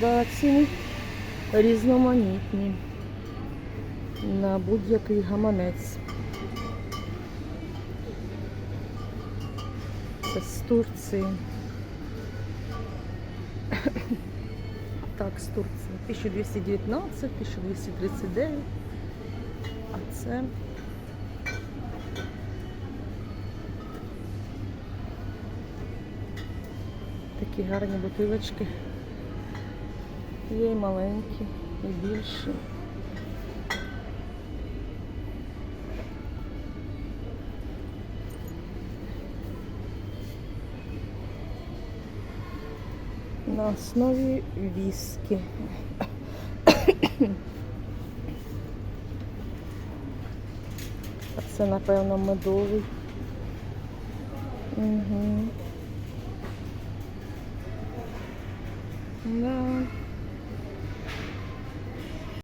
Да, ціни різноманітні на будь-який гаманець. Це з Турції. Так, з Турції. 1219, 1239. А це такі гарні бутилочки. Є і маленькі, і більші. На основі віскі. Це, напевно, медовий. Угу. Да.